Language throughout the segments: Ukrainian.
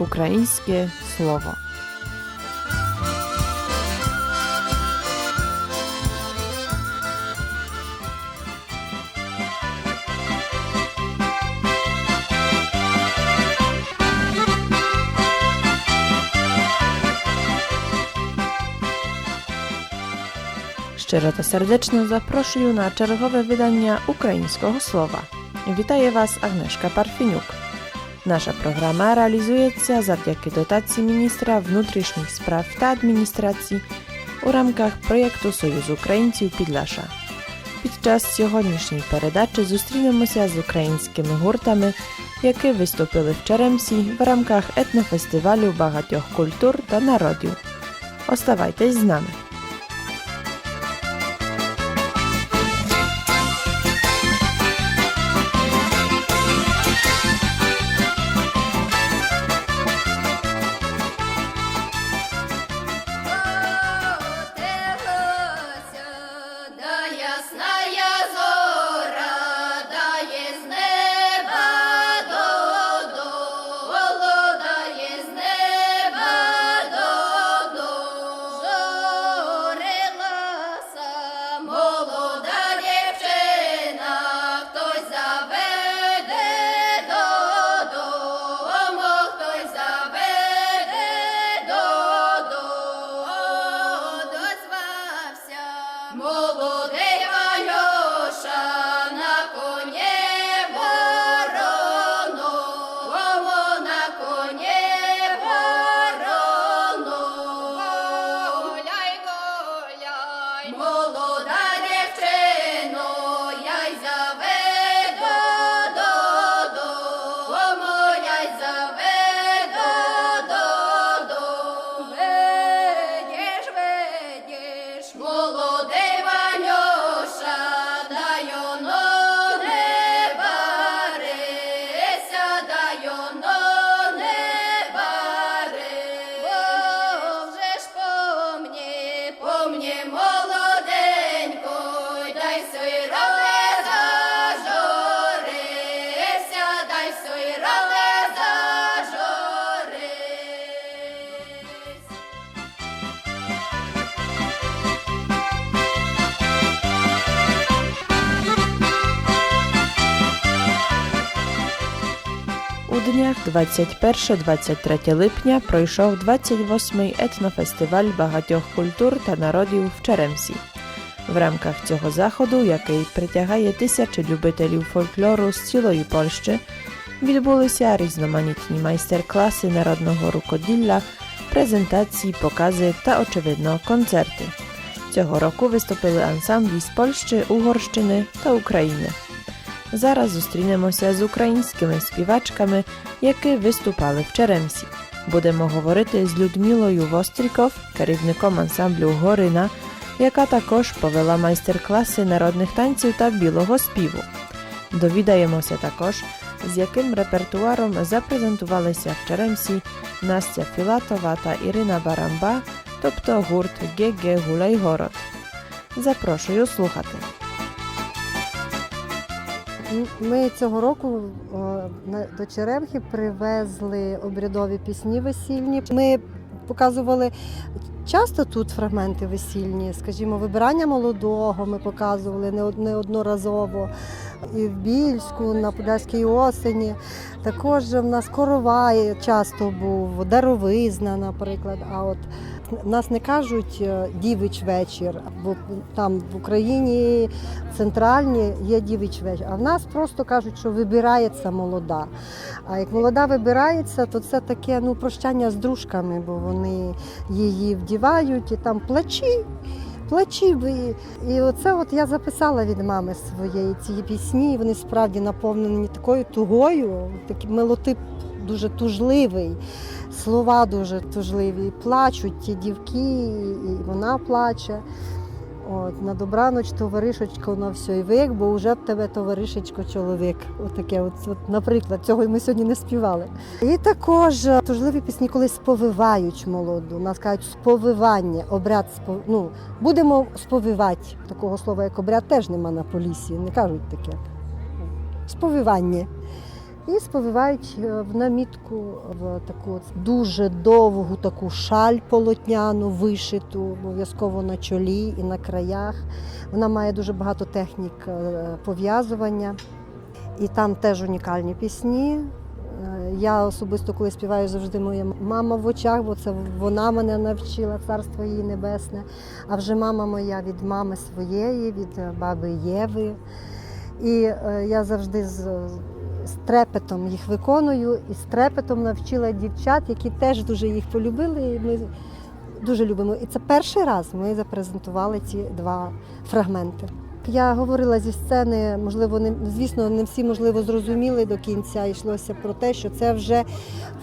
Українське слово. Щиро та serdecznie запрошую на чергове видання українського слова. Вітає вас Агнешка Парфінюк. Наша програма реалізується завдяки дотації міністра внутрішніх справ та адміністрації у рамках проєкту Союз Українців Підлаша. Під час сьогоднішньої передачі зустрінемося з українськими гуртами, які виступили в Черемсі в рамках етнофестивалю багатьох культур та народів. Оставайтесь з нами. У 21-23 липня пройшов 28-й етнофестиваль багатьох культур та народів в Черемсі. В рамках цього заходу, який притягає тисячі любителів фольклору з цілої Польщі, відбулися різноманітні майстер-класи народного рукоділля, презентації, покази та, очевидно, концерти. Цього року виступили ансамблі з Польщі, Угорщини та України. Зараз зустрінемося з українськими співачками, які виступали в Черемсі. Будемо говорити з Людмилою Востріков, керівником ансамблю Горина, яка також повела майстер-класи народних танців та білого співу. Довідаємося також, з яким репертуаром запрезентувалися в Черемсі Настя Філатова та Ірина Барамба, тобто гурт ГГ Гулайгород. Запрошую слухати. Ми цього року до Черемхи привезли обрядові пісні весільні. Ми показували часто тут фрагменти весільні, скажімо, вибирання молодого ми показували неодноразово. І в Більську, на Подільській осені. Також в нас коровай часто був, даровизна, наприклад. А от нас не кажуть е, дівич вечір, бо там в Україні центральні є дівич вечір. А в нас просто кажуть, що вибирається молода. А як молода вибирається, то це таке ну, прощання з дружками, бо вони її вдівають і там плачі. Плачі І І оце от я записала від мами своєї ці пісні. Вони справді наповнені такою тугою, такий мелотип дуже тужливий, слова дуже тужливі. Плачуть ті дівки, і вона плаче. От, на добраноч, товаришечко, на все і вик, бо вже в тебе товаришечко чоловік. Отаке, от, от, наприклад, цього ми сьогодні не співали. І також е, тужливі пісні, коли сповивають молоду. Нас кажуть сповивання, обряд спов... ну, будемо сповивати. Такого слова, як обряд, теж нема на полісі, не кажуть таке. Сповивання. І сповивають е, в намітку в таку дуже довгу таку шаль полотняну, вишиту, обов'язково на чолі і на краях. Вона має дуже багато технік е, пов'язування. І там теж унікальні пісні. Е, Я особисто, коли співаю, завжди моя мама в очах, бо це вона мене навчила, царство її небесне. А вже мама моя від мами своєї, від баби Єви. І я завжди з, з трепетом їх виконую і з трепетом навчила дівчат, які теж дуже їх полюбили. І ми дуже любимо. І це перший раз ми запрезентували ці два фрагменти. Я говорила зі сцени, можливо, не звісно, не всі можливо зрозуміли до кінця. Йшлося про те, що це вже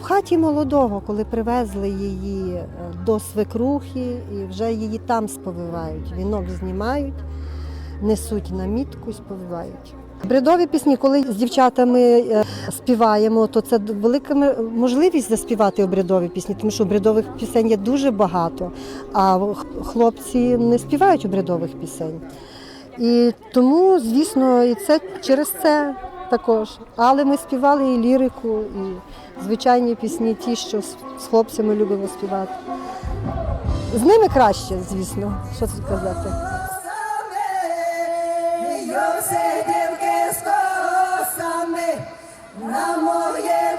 в хаті молодого, коли привезли її е, до свекрухи, і вже її там сповивають. Вінок знімають, несуть на мітку сповивають. Бредові пісні, коли з дівчатами е, співаємо, то це велика можливість заспівати обрядові пісні, тому що обрядових пісень є дуже багато, а хлопці не співають обрядових пісень. І тому, звісно, і це через це також. Але ми співали і лірику, і звичайні пісні, ті, що з хлопцями любимо співати. З ними краще, звісно, що тут казати. З косами на моє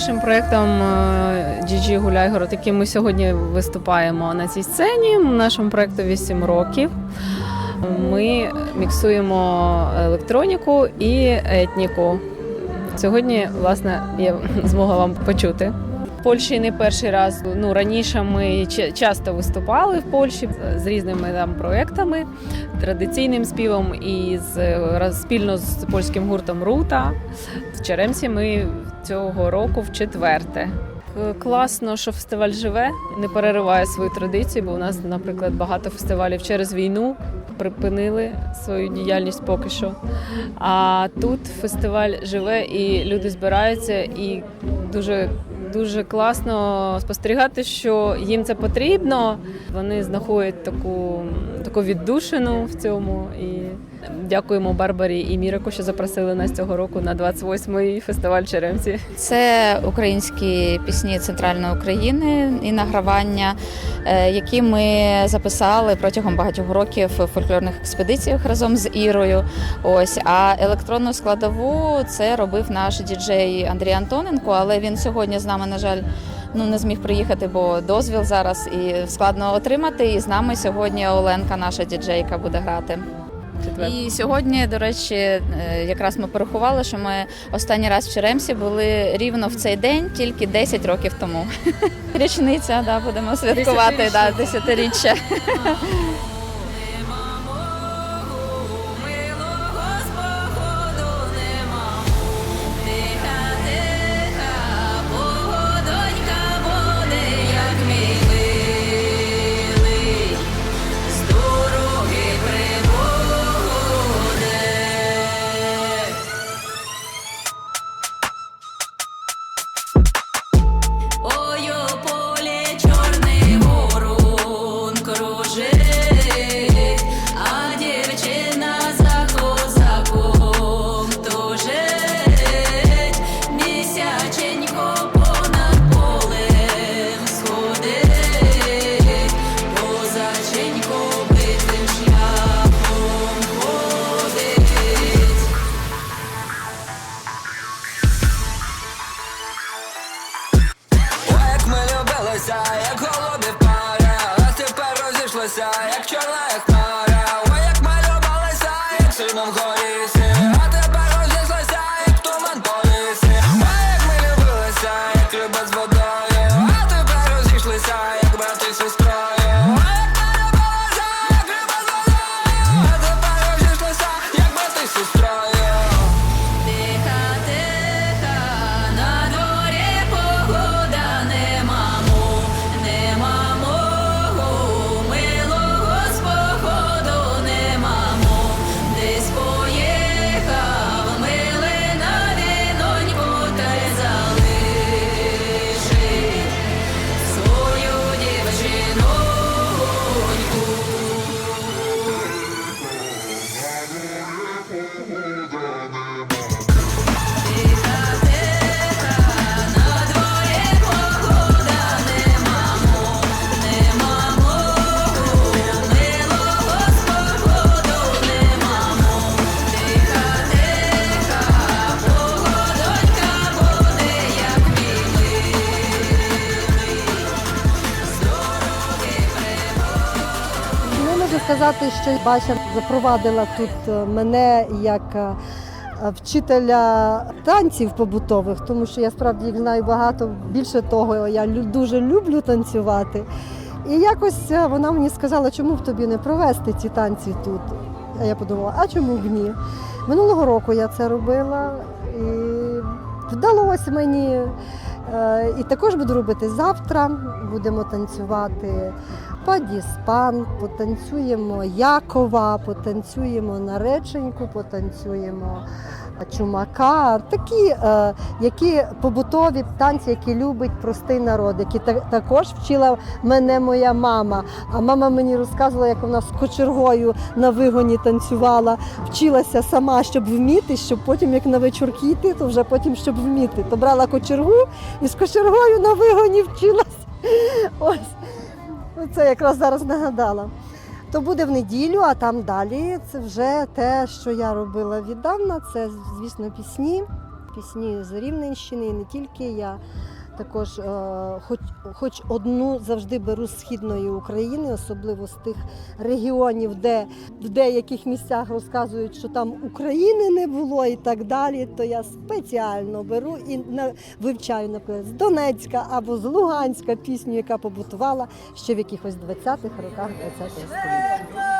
Нашим проєктом е, GG Гуляйгород, яким ми сьогодні виступаємо на цій сцені, нашому проєкту 8 років. Ми міксуємо електроніку і етніку. Сьогодні, власне, я змогла вам почути. В Польщі не перший раз. Ну раніше ми часто виступали в Польщі з різними там проектами, традиційним співом і з спільно з польським гуртом Рута. В Черемсі ми цього року в четверте. Класно, що фестиваль живе, не перериває свою традицію, бо у нас, наприклад, багато фестивалів через війну припинили свою діяльність поки що. А тут фестиваль живе і люди збираються, і дуже дуже класно спостерігати, що їм це потрібно. Вони знаходять таку, таку віддушину в цьому. І дякуємо Барбарі і Мірику, що запросили нас цього року на 28-й фестиваль Черемці. Це українські пісні центральної України і награвання, е, які ми записали протягом багатьох років в фольклорних експедиціях разом з Ірою. Ось а електронну складову це робив наш діджей Андрій Антоненко, але він сьогодні з нами, на жаль. Ну не зміг приїхати, бо дозвіл зараз і складно отримати. І з нами сьогодні Оленка, наша діджейка, буде грати. І сьогодні, до речі, е, якраз ми порахували, що ми останній раз в Черемсі були рівно в цей день, тільки 10 років тому. Річниця, да, будемо святкувати да, десятиріччя. Ой, сказати, що Бача запровадила тут е, мене як е, вчителя танців побутових, тому що я справді їх знаю багато. Більше того, я дуже люблю танцювати. І якось е, вона мені сказала, чому б тобі не провести ці танці тут. А я подумала, а чому б ні? Минулого року я це робила і вдалося мені. Е, І також буду робити завтра. Будемо танцювати падіспан, потанцюємо Якова, потанцюємо нареченьку, потанцюємо чумака. Такі, е, які побутові танці, які любить простий народ, які та- також вчила мене моя мама. А мама мені розказувала, як вона з кочергою на вигоні танцювала, вчилася сама, щоб вміти, щоб потім, як на вечірки йти, то вже потім щоб вміти. То брала кочергу і з кочергою на вигоні вчилася. Ось. Це якраз зараз нагадала. То буде в неділю, а там далі це вже те, що я робила віддавна. Це, звісно, пісні, пісні з Рівненщини, і не тільки я. Також, е, хоч, хоч одну завжди беру з східної України, особливо з тих регіонів, де в деяких місцях розказують, що там України не було і так далі. То я спеціально беру і вивчаю, наприклад, з Донецька або з Луганська пісню, яка побутувала ще в якихось 20-х роках 20-го століття.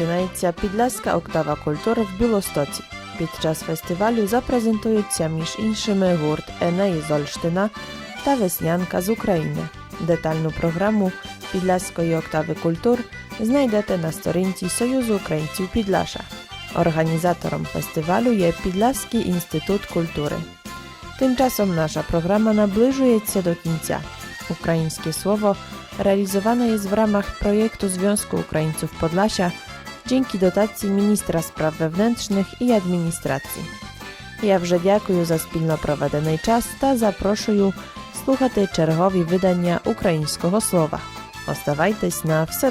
Починається підляська октава культури в Білостоці. Під час фестивалю запрезентуються між іншими гурт Енеї з Ольштина та Веснянка з України. Детальну програму Підляської октави культур знайдете на сторінці Союзу українців Підлаша. Організатором фестивалю є Підляський інститут культури. Тим часом наша програма наближується до кінця. Українське слово realizowane jest w ramach projektu Związku Ukraińców Podlasia dzięki dotacji Ministra Spraw Wewnętrznych i Administracji. Я вже дякую за спільно проведений час та запрошую слухати чергові видання українського слова. Оставайтесь на все